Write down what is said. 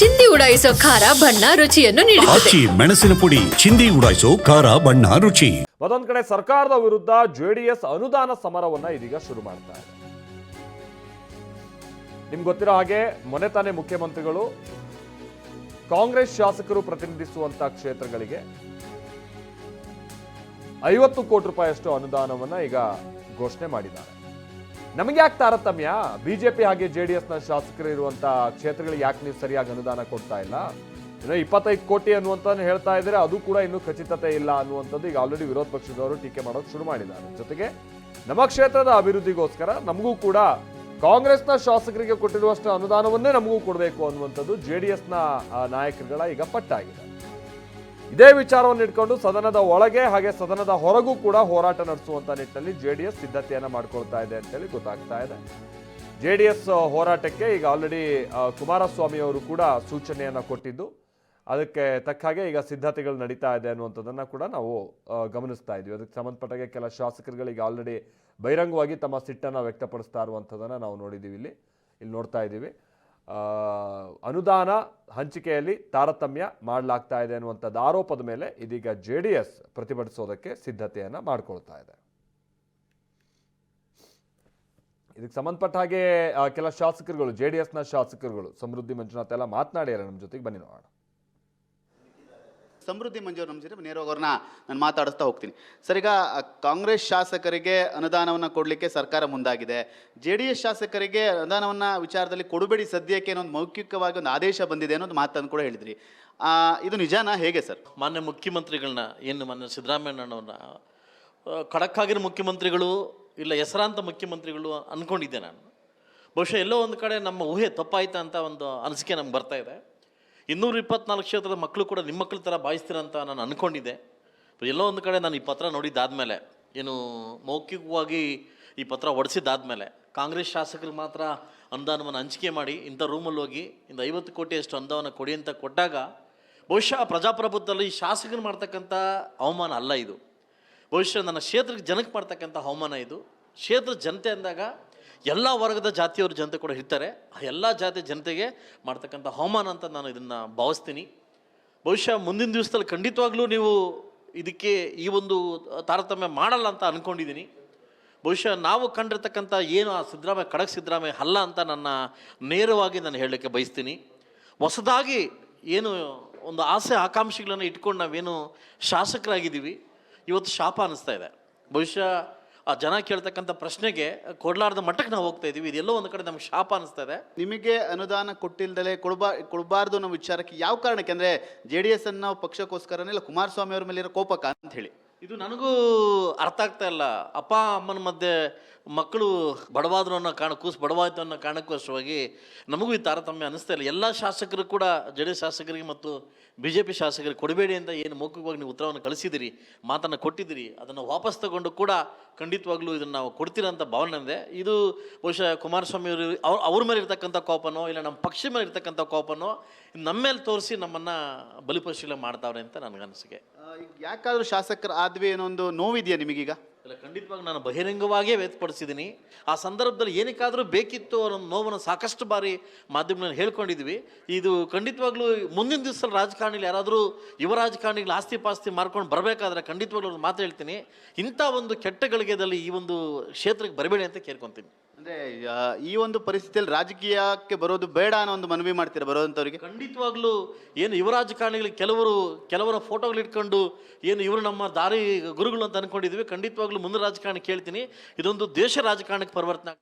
ಚಿಂದಿ ಉಡಾಯಿಸೋ ಖಾರ ಬಣ್ಣ ರುಚಿಯನ್ನು ನೀಡುತ್ತದೆ. ಆಚಿ ಮೆಣಸಿನ ಪುಡಿ ಚಿಂದಿ ಉಡಾಯಿಸೋ ಖಾರ ಬಣ್ಣ ರುಚಿ. ಮತ್ತೊಂದ್ ಕಡೆ ಸರ್ಕಾರದ ವಿರುದ್ಧ ಜೆಡಿಎಸ್ ಅನುದಾನ ಸಮರವನ್ನ ಇದೀಗ ಶುರು ಮಾಡ್ತಾ ಇದೆ. ನಿಮ್ಗೆ ಗೊತ್ತಿರೋ ಹಾಗೆ ಮೊನ್ನೆ ತಾನೇ ಮುಖ್ಯಮಂತ್ರಿಗಳು ಕಾಂಗ್ರೆಸ್ ಶಾಸಕರು ಪ್ರತಿನಿಧಿಸುವಂತಹ ಕ್ಷೇತ್ರಗಳಿಗೆ ಐವತ್ತು ಕೋಟಿ ರೂಪಾಯಿಯಷ್ಟು ಅನುದಾನವನ್ನ ಈಗ ಘೋಷಣೆ ಮಾಡಿದ್ದಾರೆ. ನಮಗೆ ಯಾಕೆ ತಾರತಮ್ಯ? ಬಿಜೆಪಿ ಹಾಗೆ ಜೆ ಡಿ ಎಸ್ನ ಶಾಸಕರು ಇರುವಂತ ಕ್ಷೇತ್ರಗಳಿಗೆ ಯಾಕೆ ನೀವು ಸರಿಯಾಗಿ ಅನುದಾನ ಕೊಡ್ತಾ ಇಲ್ಲ? ಇನ್ನು ಇಪ್ಪತ್ತೈದು ಕೋಟಿ ಅನ್ನುವಂತ ಹೇಳ್ತಾ ಇದ್ರೆ ಅದು ಕೂಡ ಇನ್ನೂ ಖಚಿತತೆ ಇಲ್ಲ ಅನ್ನುವಂಥದ್ದು ಈಗ ಆಲ್ರೆಡಿ ವಿರೋಧ ಪಕ್ಷದವರು ಟೀಕೆ ಮಾಡೋದು ಶುರು ಮಾಡಿದ್ದಾರೆ ಜೊತೆಗೆ ನಮ್ಮ ಕ್ಷೇತ್ರದ ಅಭಿವೃದ್ಧಿಗೋಸ್ಕರ ನಮಗೂ ಕೂಡ ಕಾಂಗ್ರೆಸ್ನ ಶಾಸಕರಿಗೆ ಕೊಟ್ಟಿರುವಷ್ಟು ಅನುದಾನವನ್ನೇ ನಮಗೂ ಕೊಡಬೇಕು ಅನ್ನುವಂಥದ್ದು ಜೆ ಡಿ ಎಸ್ನ ನಾಯಕರುಗಳ ಈಗ ಪಟ್ಟಾಗಿದೆ. ಇದೇ ವಿಚಾರವನ್ನು ಇಟ್ಕೊಂಡು ಸದನದ ಒಳಗೆ ಹಾಗೆ ಸದನದ ಹೊರಗೂ ಕೂಡ ಹೋರಾಟ ನಡೆಸುವಂತ ನಿಟ್ಟಿನಲ್ಲಿ ಜೆ ಡಿ ಎಸ್ ಸಿದ್ಧತೆಯನ್ನು ಮಾಡ್ಕೊಳ್ತಾ ಇದೆ ಅಂತೇಳಿ ಗೊತ್ತಾಗ್ತಾ ಇದೆ. ಜೆ ಡಿ ಎಸ್ ಹೋರಾಟಕ್ಕೆ ಈಗ ಆಲ್ರೆಡಿ ಕುಮಾರಸ್ವಾಮಿ ಅವರು ಕೂಡ ಸೂಚನೆಯನ್ನ ಕೊಟ್ಟಿದ್ದು. ಅದಕ್ಕೆ ತಕ್ಕ ಹಾಗೆ ಈಗ ಸಿದ್ಧತೆಗಳು ನಡೀತಾ ಇದೆ ಅನ್ನುವಂಥದ್ದನ್ನು ಕೂಡ ನಾವು ಗಮನಿಸ್ತಾ ಇದ್ದೀವಿ ಅದಕ್ಕೆ ಸಂಬಂಧಪಟ್ಟಾಗೆ ಕೆಲ ಶಾಸಕರುಗಳಿಗೆ ಆಲ್ರೆಡಿ ಬಹಿರಂಗವಾಗಿ ತಮ್ಮ ಸಿಟ್ಟನ್ನು ವ್ಯಕ್ತಪಡಿಸ್ತಾ ಇರುವಂಥದ್ದನ್ನು ನಾವು ನೋಡಿದ್ದೀವಿ ಇಲ್ಲಿ. ಇಲ್ಲಿ ನೋಡ್ತಾ ಇದ್ದೀವಿ ಅನುದಾನ ಹಂಚಿಕೆಯಲ್ಲಿ ತಾರತಮ್ಯ ಮಾಡಲಾಗ್ತಾ ಇದೆ ಅನ್ನುವಂಥದ್ದು ಆರೋಪದ ಮೇಲೆ ಇದೀಗ ಜೆ ಡಿ ಎಸ್ ಪ್ರತಿಭಟಿಸೋದಕ್ಕೆ ಸಿದ್ಧತೆಯನ್ನು ಮಾಡ್ಕೊಳ್ತಾ ಇದೆ. ಇದಕ್ಕೆ ಸಂಬಂಧಪಟ್ಟ ಹಾಗೆ ಕೆಲ ಶಾಸಕರುಗಳು ಜೆ ಡಿ ಎಸ್ನ ಶಾಸಕರುಗಳು, ಸಮೃದ್ಧಿ ಮಂಜುನಾಥ್ ಎಲ್ಲ ಮಾತನಾಡಿದ್ದಾರೆ ನಮ್ಮ ಜೊತೆಗೆ ಬನ್ನಿ ನೋಡೋಣ. ಸಮೃದ್ಧಿ ಮಂಜೂರು ನಮ್ಮ ಜೊತೆ ನೇರವಾಗಿ ನಾನು ಮಾತಾಡಿಸ್ತಾ ಹೋಗ್ತೀನಿ. ಸರ್, ಈಗ ಕಾಂಗ್ರೆಸ್ ಶಾಸಕರಿಗೆ ಅನುದಾನವನ್ನು ಕೊಡಲಿಕ್ಕೆ ಸರ್ಕಾರ ಮುಂದಾಗಿದೆ. ಜೆ ಡಿ ಎಸ್ ಶಾಸಕರಿಗೆ ಅನುದಾನವನ್ನು ವಿಚಾರದಲ್ಲಿ ಕೊಡಬೇಡಿ ಸದ್ಯಕ್ಕೆ ಒಂದು ಮೌಖಿಕವಾಗಿ ಒಂದು ಆದೇಶ ಬಂದಿದೆ ಅನ್ನೋದು ಮಾತನ್ನು ಕೂಡ ಹೇಳಿದ್ರಿ. ಇದು ನಿಜಾನಾ? ಹೇಗೆ ಸರ್? ಮಾನ್ಯ ಮುಖ್ಯಮಂತ್ರಿಗಳನ್ನ, ಏನು ಮಾನ್ಯ ಸಿದ್ದರಾಮಯ್ಯನವ್ರನ್ನ ಖಡಕ್ಕಾಗಿರೋ ಮುಖ್ಯಮಂತ್ರಿಗಳು ಇಲ್ಲ ಹೆಸರಾಂತ ಮುಖ್ಯಮಂತ್ರಿಗಳು ಅಂದ್ಕೊಂಡಿದ್ದೆ ನಾನು. ಬಹುಶಃ ಎಲ್ಲೋ ಒಂದು ಕಡೆ ನಮ್ಮ ಊಹೆ ತಪ್ಪಾಯ್ತಾ ಅಂತ ಒಂದು ಅನಿಸಿಕೆ ನಮ್ಗೆ ಬರ್ತಾ ಇದೆ. ಇನ್ನೂರ ಇಪ್ಪತ್ನಾಲ್ಕು ಕ್ಷೇತ್ರದ ಮಕ್ಕಳು ಕೂಡ ನಿಮ್ಮ ಮಕ್ಕಳ ಥರ ಭಾವಿಸ್ತೀರಂತ ನಾನು ಅಂದ್ಕೊಂಡಿದ್ದೆ ಎಲ್ಲೋ ಒಂದು ಕಡೆ ನಾನು ಈ ಪತ್ರ ನೋಡಿದ್ದಾದಮೇಲೆ, ಏನು ಮೌಖಿಕವಾಗಿ ಈ ಪತ್ರ ಹೊಡೆಸಿದ್ದಾದಮೇಲೆ ಕಾಂಗ್ರೆಸ್ ಶಾಸಕರು ಮಾತ್ರ ಅನುದಾನವನ್ನು ಹಂಚಿಕೆ ಮಾಡಿ ಇಂಥ ರೂಮಲ್ಲಿ ಹೋಗಿ ಇಂದ ಐವತ್ತು ಕೋಟಿಯಷ್ಟು ಅನುದಾನ ಕೊಡಿ ಅಂತ ಕೊಟ್ಟಾಗ, ಬಹುಶಃ ಪ್ರಜಾಪ್ರಭುತ್ವದಲ್ಲಿ ಈ ಶಾಸಕರು ಮಾಡ್ತಕ್ಕಂಥ ಅವಮಾನ ಅಲ್ಲ ಇದು. ಬಹುಶಃ ನನ್ನ ಕ್ಷೇತ್ರಕ್ಕೆ ಜನಕ್ಕೆ ಮಾಡ್ತಕ್ಕಂಥ ಅವಮಾನ ಇದು. ಕ್ಷೇತ್ರದ ಜನತೆ ಅಂದಾಗ ಎಲ್ಲ ವರ್ಗದ ಜಾತಿಯವ್ರ ಜನತೆ ಕೂಡ ಇರ್ತಾರೆ. ಆ ಎಲ್ಲ ಜಾತಿ ಜನತೆಗೆ ಮಾಡ್ತಕ್ಕಂಥ ಹವಾಮಾನ ಅಂತ ನಾನು ಇದನ್ನು ಭಾವಿಸ್ತೀನಿ. ಬಹುಶಃ ಮುಂದಿನ ದಿವಸದಲ್ಲಿ ಖಂಡಿತವಾಗ್ಲೂ ನೀವು ಇದಕ್ಕೆ ಈ ಒಂದು ತಾರತಮ್ಯ ಮಾಡಲ್ಲ ಅಂತ ಅಂದ್ಕೊಂಡಿದ್ದೀನಿ ಬಹುಶಃ ನಾವು ಕಂಡಿರ್ತಕ್ಕಂಥ ಏನು ಆ ಸಿದ್ದರಾಮಯ್ಯ, ಖಡಕ್ ಸಿದ್ದರಾಮಯ್ಯ ಅಲ್ಲ ಅಂತ ನನ್ನ ನೇರವಾಗಿ ನಾನು ಹೇಳಲಿಕ್ಕೆ ಬಯಸ್ತೀನಿ. ಹೊಸದಾಗಿ ಏನು ಒಂದು ಆಸೆ ಆಕಾಂಕ್ಷೆಗಳನ್ನು ಇಟ್ಕೊಂಡು ನಾವೇನು ಶಾಸಕರಾಗಿದ್ದೀವಿ. ಇವತ್ತು ಶಾಪ ಅನ್ನಿಸ್ತಾ ಇದೆ. ಬಹುಶಃ ಆ ಜನ ಕೇಳ್ತಕ್ಕಂಥ ಪ್ರಶ್ನೆಗೆ ಕೊಡಲಾರ್ದ ಮಟ್ಟಕ್ಕೆ ನಾವು ಹೋಗ್ತಾ ಇದ್ದೀವಿ ಇದೆಲ್ಲೋ ಒಂದು ಕಡೆ ನಮ್ಗೆ ಶಾಪ ಅನಿಸ್ತಾ ಇದೆ ನಿಮಗೆ ಅನುದಾನ ಕೊಟ್ಟಿಲ್ದಲೆ ಕೊಡಬಾ, ಕೊಡಬಾರ್ದು ಅನ್ನೋ ವಿಚಾರಕ್ಕೆ ಯಾವ ಕಾರಣಕ್ಕೆ? ಅಂದರೆ ಜೆ ಡಿ ಎಸ್ ಅನ್ನೋ ಪಕ್ಷಕ್ಕೋಸ್ಕರನೇ ಇಲ್ಲ, ಕುಮಾರಸ್ವಾಮಿ ಅವ್ರ ಮೇಲೆ ಇರೋ ಕೋಪಕ್ಕ ಅಂತ ಹೇಳಿ. ಇದು ನನಗೂ ಅರ್ಥ ಆಗ್ತಾ ಇಲ್ಲ. ಅಪ್ಪ ಅಮ್ಮನ ಮಧ್ಯೆ ಮಕ್ಕಳು ಬಡವಾದ್ರು ಅನ್ನೋ ಕಾರಣ ಕೂಸು ಬಡವಾಯಿತು ಅನ್ನೋ ಕಾರಣಕ್ಕೋಸ್ಕರವಾಗಿ ನಮಗೂ ಈ ತಾರತಮ್ಯ ಅನ್ನಿಸ್ತಾ ಇಲ್ಲ. ಎಲ್ಲ ಶಾಸಕರು ಕೂಡ ಜೆ ಡಿ ಶಾಸಕರಿಗೆ ಮತ್ತು ಬಿ ಜೆ ಪಿ ಶಾಸಕರಿಗೆ ಕೊಡಬೇಡಿ ಅಂತ ಏನು ಮೌಖಿಕವಾಗಿ ನೀವು ಉತ್ತರವನ್ನು ಕಳಿಸಿದಿರಿ ಮಾತನ್ನು ಕೊಟ್ಟಿದ್ದೀರಿ ಅದನ್ನು ವಾಪಸ್ ತಗೊಂಡು ಕೂಡ ಖಂಡಿತವಾಗ್ಲೂ ಇದನ್ನು ನಾವು ಕೊಡ್ತೀರಂತ ಭಾವನೆ ಇದೆ ಇದು ಬಹುಶಃ ಕುಮಾರಸ್ವಾಮಿ ಅವರು ಅವ್ರ ಮೇಲೆ ಇರ್ತಕ್ಕಂಥ ಕೋಪನೋ ಇಲ್ಲ ನಮ್ಮ ಪಕ್ಷ ಮೇಲೆ ಇರ್ತಕ್ಕಂಥ ಕೋಪನೋ ನಮ್ಮ ಮೇಲೆ ತೋರಿಸಿ ನಮ್ಮನ್ನು ಬಲಿಪರಿಶೀಲನೆ ಮಾಡ್ತಾವ್ರೆ ಅಂತ ನನಗೆ ಅನಿಸಿಕೆ ಆ, ಈಗ ಯಾಕಾದ್ರೂ ಶಾಸಕರು ಆದ್ವಿ ಏನೊಂದು ನೋವಿದೆಯಾ ನಿಮಗೀಗ? ಇಲ್ಲ ಖಂಡಿತವಾಗಿ ನಾನು ಬಹಿರಂಗವಾಗಿಯೇ ವ್ಯಕ್ತಪಡಿಸಿದ್ದೀನಿ ಆ ಸಂದರ್ಭದಲ್ಲಿ ಏನಕ್ಕಾದರೂ ಬೇಕಿತ್ತು ಅನ್ನೋ ನೋವನ್ನು ಸಾಕಷ್ಟು ಬಾರಿ ಮಾಧ್ಯಮದಲ್ಲಿ ಹೇಳ್ಕೊಂಡಿದ್ವಿ. ಇದು ಖಂಡಿತವಾಗ್ಲೂ ಮುಂದಿನ ದಿವಸದಲ್ಲಿ ರಾಜಕಾರಣಿಗಳು ಯಾರಾದರೂ ಯುವ ರಾಜಕಾರಣಿಗಳು ಆಸ್ತಿ ಪಾಸ್ತಿ ಮಾರ್ಕೊಂಡು ಬರಬೇಕಾದ್ರೆ ಖಂಡಿತವಾಗ್ಲೂ ಮಾತು ಹೇಳ್ತೀನಿ. ಇಂಥ ಒಂದು ಕೆಟ್ಟ ಗಳಿಗೆದಲ್ಲಿ ಈ ಒಂದು ಕ್ಷೇತ್ರಕ್ಕೆ ಬರಬೇಡಿ ಅಂತ ಕೇಳ್ಕೊತೀನಿ. ಅಂದ್ರೆ ಈ ಒಂದು ಪರಿಸ್ಥಿತಿಯಲ್ಲಿ ರಾಜಕೀಯಕ್ಕೆ ಬರೋದು ಬೇಡ ಅನ್ನೋ ಒಂದು ಮನವಿ ಮಾಡ್ತೀರಾ ಬರೋದಂಥವ್ರಿಗೆ ಖಂಡಿತವಾಗ್ಲೂ ಏನು ಯುವ ರಾಜಕಾರಣಿಗಳು ಕೆಲವರು, ಕೆಲವರ ಫೋಟೋಗಳು ಇಟ್ಕೊಂಡು ಏನು ಇವರು ನಮ್ಮ ದಾರಿ ಗುರುಗಳು ಅಂತ ಅನ್ಕೊಂಡಿದ್ವಿ ಖಂಡಿತವಾಗ್ಲೂ ಮುಂದೆ ರಾಜಕಾರಣ ಕೇಳ್ತೀನಿ ಇದೊಂದು ದೇಶ ರಾಜಕಾರಣಕ್ಕೆ ಪರಿವರ್ತನೆ.